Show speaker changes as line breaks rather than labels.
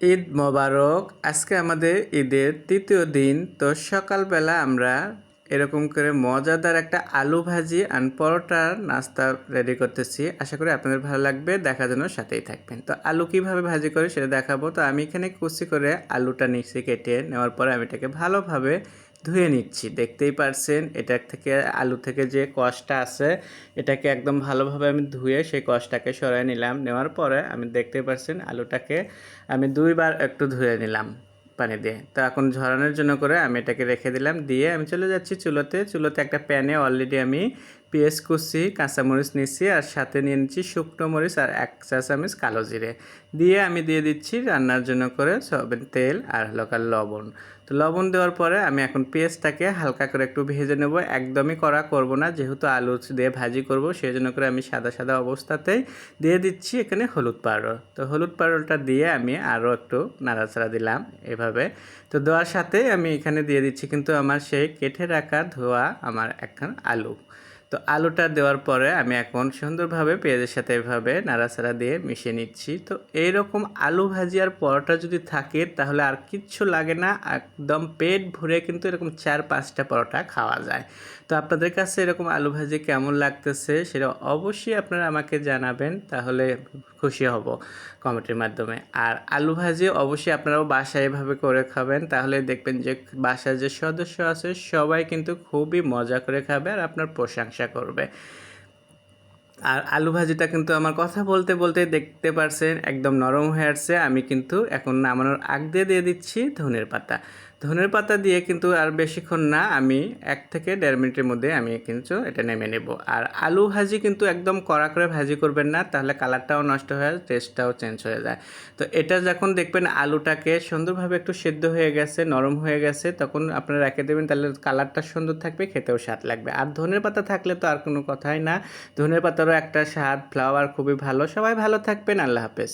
ঈদ মোবারক। আজকে আমাদের ঈদের তৃতীয় দিন, তো সকালবেলা আমরা এরকম করে মজাদার একটা আলু ভাজি অ্যান্ড পরোটার নাস্তা রেডি করতেছি। আশা করি আপনাদের ভালো লাগবে দেখা যেন সাথেই থাকবেন। তো আলু কীভাবে ভাজি করে সেটা দেখাবো। তো আমি এখানে কুচি করে আলুটা নিচে কেটে নেওয়ার পরে আমি এটাকে ভালোভাবে ধুয়ে নিচ্ছি। দেখতেই পারছেন, এটা থেকে আলু থেকে যে কষটা আছে, এটাকে একদম ভালোভাবে আমি ধুয়ে সেই কষটাকে সরাই নিলাম। নেওয়ার পরে আমি দেখতেই পারছেন আলুটাকে আমি দুইবার একটু ধুয়ে নিলাম পানি দিয়ে। তো এখন ঝরানোর জন্য করে আমি এটাকে রেখে দিলাম। দিয়ে আমি চলে যাচ্ছি চুলোতে। চুলোতে একটা প্যানে অলরেডি আমি পেঁয়াজ কুচি, কাঁচামরিচ নিচ্ছি আর সাথে নিয়ে নিচ্ছি শুকনো মরিচ আর এক চা চামচ কালো জিরে। দিয়ে আমি দিয়ে দিচ্ছি রান্নার জন্য করে সবের তেল আর লোকাল লবণ। তো লবণ দেওয়ার পরে আমি এখন পেঁয়াজটাকে হালকা করে একটু ভেজে নেব। একদমই করা করব না, যেহেতু আলু দিয়ে ভাজি করব সেই জন্য করে আমি সাদা সাদা অবস্থাতেই দিয়ে দিচ্ছি এখানে হলুদ পাউডার। তো হলুদ পাউডারটা দিয়ে আমি আরও একটু নাড়াচাড়া দিলাম এভাবে। তো দেওয়ার সাথে আমি এখানে দিয়ে দিচ্ছি কিন্তু আমার সেই কেটে রাখা ধোয়া আমার এখন আলু। তো আলুটা দেওয়ার পরে আমি এখন সুন্দরভাবে পেঁয়াজের সাথে এভাবে নাড়াচাড়া দিয়ে মিশিয়ে নিচ্ছি। তো এইরকম আলু ভাজি আর পরোটা যদি থাকে, তাহলে আর কিচ্ছু লাগে না। একদম পেট ভরে কিন্তু এরকম চার পাঁচটা পরোটা খাওয়া যায়। তো আপনাদের কাছে এরকম আলু ভাজি কেমন লাগতেছে, সেটা অবশ্যই আপনারা আমাকে জানাবেন, তাহলে খুশি হব কমেন্টের মাধ্যমে। আর আলু ভাজি অবশ্যই আপনারাও বাসায় এভাবে করে খাবেন, তাহলে দেখবেন যে বাসায় যে সদস্য আছে, সবাই কিন্তু খুবই মজা করে খাবে আর আপনার প্রশংসা করবে। আর আলু ভাজিটা কিন্তু আমার কথা বলতে বলতে দেখতে পারছেন, একদম নরম হয়ে আসছে। আমি কিন্তু এখন নামানোর আগ দিয়ে দিয়ে দিচ্ছি ধনের পাতা। ধনের পাতা দিয়ে কিন্তু আর বেশিক্ষণ না, আমি এক থেকে দেড় মিনিটের মধ্যে আমি কিন্তু এটা নেমে নেব। আর আলু ভাজি কিন্তু একদম কড়া করে ভাজি করবেন না, তাহলে কালারটাও নষ্ট হয়ে যায় টেস্টটাও চেঞ্জ হয়ে যায়। তো এটা যখন দেখবেন আলুটাকে সুন্দরভাবে একটু সেদ্ধ হয়ে গেছে, নরম হয়ে গেছে, তখন আপনারা রেখে দেবেন, তাহলে কালারটা সুন্দর থাকবে, খেতেও স্বাদ লাগবে। আর ধনের পাতা থাকলে তো আর কোনো কথাই না, ধনের পাতারও একটা স্বাদ ফ্লাওয়ার খুবই ভালো। সবাই ভালো থাকবেন, আল্লাহ হাফেজ।